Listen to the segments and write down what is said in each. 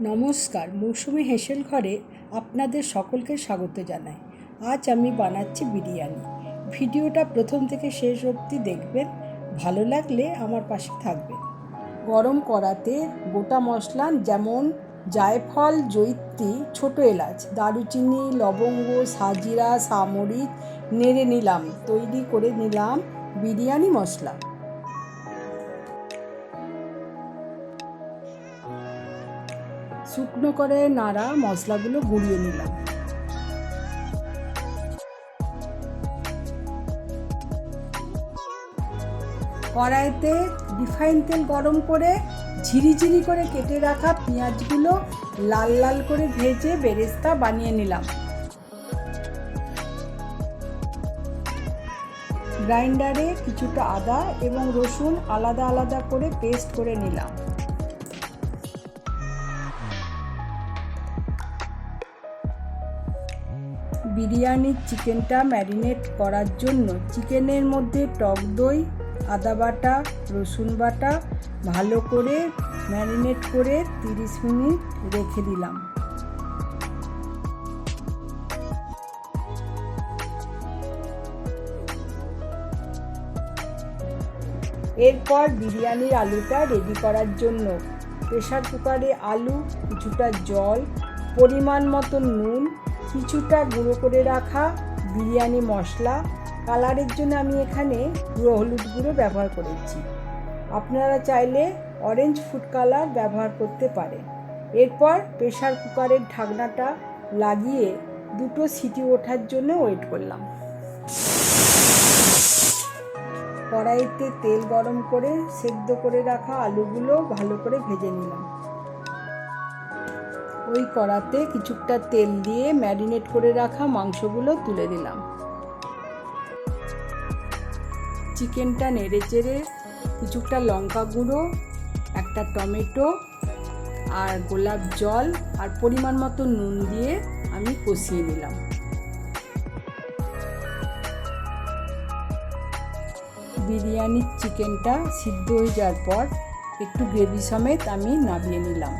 নমস্কার, মৌসুমি হেসেল ঘরে আপনাদের সকলকে স্বাগত জানাই। আজ আমি বানাচ্ছি বিরিয়ানি। ভিডিওটা প্রথম থেকে শেষ অবধি দেখবেন, ভালো লাগলে আমার পাশে থাকবেন। গরম করাতে গোটা মশলা, যেমন জায়ফল, জৈত্রী, ছোটো এলাচ, দারুচিনি, লবঙ্গ, সাজিরা, সামরিচ, নেড়ে নিলাম, তৈরি করে নিলাম বিরিয়ানি মশলা। শুকনো করে নাড়া মশলাগুলো গুঁড়িয়ে নিলাম। কড়াইতে রিফাইন তেল গরম করে ঝিরিঝিরি করে কেটে রাখা পেঁয়াজগুলো লাল লাল করে ভেজে বেরেস্তা বানিয়ে নিলাম। গ্রাইন্ডারে কিছুটা আদা এবং রসুন আলাদা আলাদা করে পেস্ট করে নিলাম। বিরিয়ানির চিকেনটা ম্যারিনেট করার জন্য চিকেনের মধ্যে টক দই, আদা বাটা, রসুন বাটা ভালো করে ম্যারিনেট করে তিরিশ মিনিট রেখে দিলাম। এরপর বিরিয়ানির আলুটা রেডি করার জন্য প্রেশার কুকারে আলু, কিছুটা জল, পরিমাণ মতো নুন কিছুটা গুঁড়ো করে রাখা, বিরিয়ানি মশলা, কালারের জন্য আমি এখানে গুঁড়ো হলুদ গুঁড়ো ব্যবহার করেছি। আপনারা চাইলে অরেঞ্জ ফুড কালার ব্যবহার করতে পারেন। এরপর প্রেশার কুকারের ঢাকনাটা লাগিয়ে দুটো সিটি ওঠার জন্য ওয়েট করলাম। কড়াইতে তেল গরম করে সেদ্ধ করে রাখা আলুগুলো ভালো করে ভেজে নিলাম। ওই কড়াতে কিছুটা তেল দিয়ে ম্যারিনেট করে রাখা মাংসগুলো তুলে দিলাম চিকেনটা নেড়ে চেড়ে কিছুটা লঙ্কা গুঁড়ো, একটা টমেটো আর গোলাপ জল আর পরিমাণ মতো নুন দিয়ে আমি কষিয়ে নিলাম। বিরিয়ানির চিকেনটা সিদ্ধ হয়ে যাওয়ার পর একটু গ্রেভি সমেত আমি নামিয়ে নিলাম।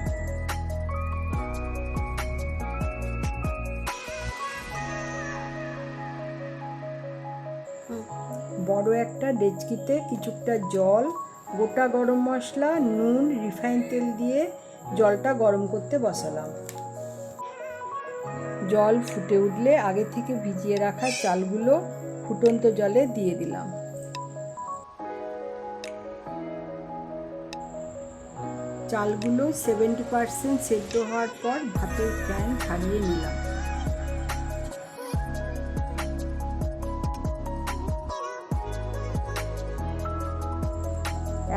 বড় একটা ডেচকিতে কিছুটা জল, গোটা গরম মশলা, নুন, রিফাইন তেল দিয়ে জলটা গরম করতে বসালাম। জল ফুটে উঠলে আগে থেকে ভিজিয়ে রাখা চালগুলো ফুটন্ত জলে দিয়ে দিলাম। চালগুলো সেভেন্টি পার্সেন্ট সেদ্ধ হওয়ার পর ভাতের ফ্যান ছাড়িয়ে নিলাম।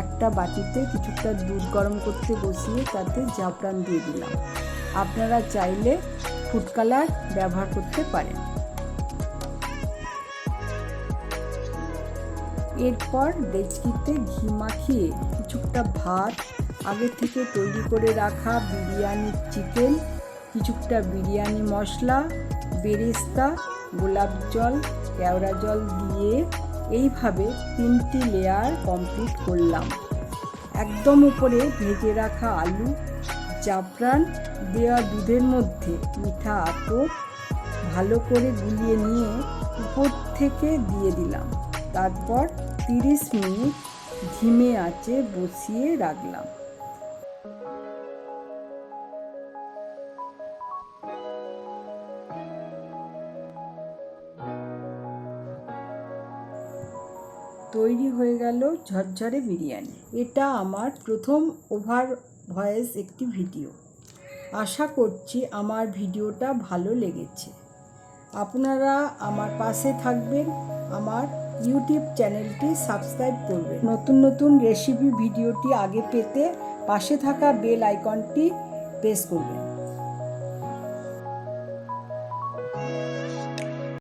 একটা বাটিতে কিছুটা দুধ গরম করতে বসিয়ে তাতে জাফরান দিয়ে দিলাম। আপনারা চাইলে ফুড কালার ব্যবহার করতে পারেন। এরপর ডেচকিতে ঘি মাখিয়ে কিছুটা ভাত, আগে থেকে তৈরি করে রাখা বিরিয়ানির চিকেন, কিছুটা বিরিয়ানি মশলা, বেরেস্তা, গোলাপ জল, কেওড়া জল দিয়ে এইভাবে তিনটি লেয়ার কমপ্লিট করলাম। একদম উপরে ভেজে রাখা আলু, জাফরান দেওয়া দুধের মধ্যে মিঠা আতর ভালো করে গুলিয়ে নিয়ে উপর থেকে দিয়ে দিলাম। তারপর তিরিশ মিনিট ধিমে আঁচে বসিয়ে রাখলাম। তৈরি হয়ে গেল ঝরঝরে বিরিয়ানি। এটা আমার প্রথম ওভার ভয়েস একটি ভিডিও। আশা করছি আমার ভিডিওটা ভালো লেগেছে। আপনারা আমার পাশে থাকবেন, আমার ইউটিউব চ্যানেলটি সাবস্ক্রাইব করবেন। নতুন নতুন রেসিপি ভিডিওটি আগে পেতে পাশে থাকা বেল আইকনটি প্রেস করবেন।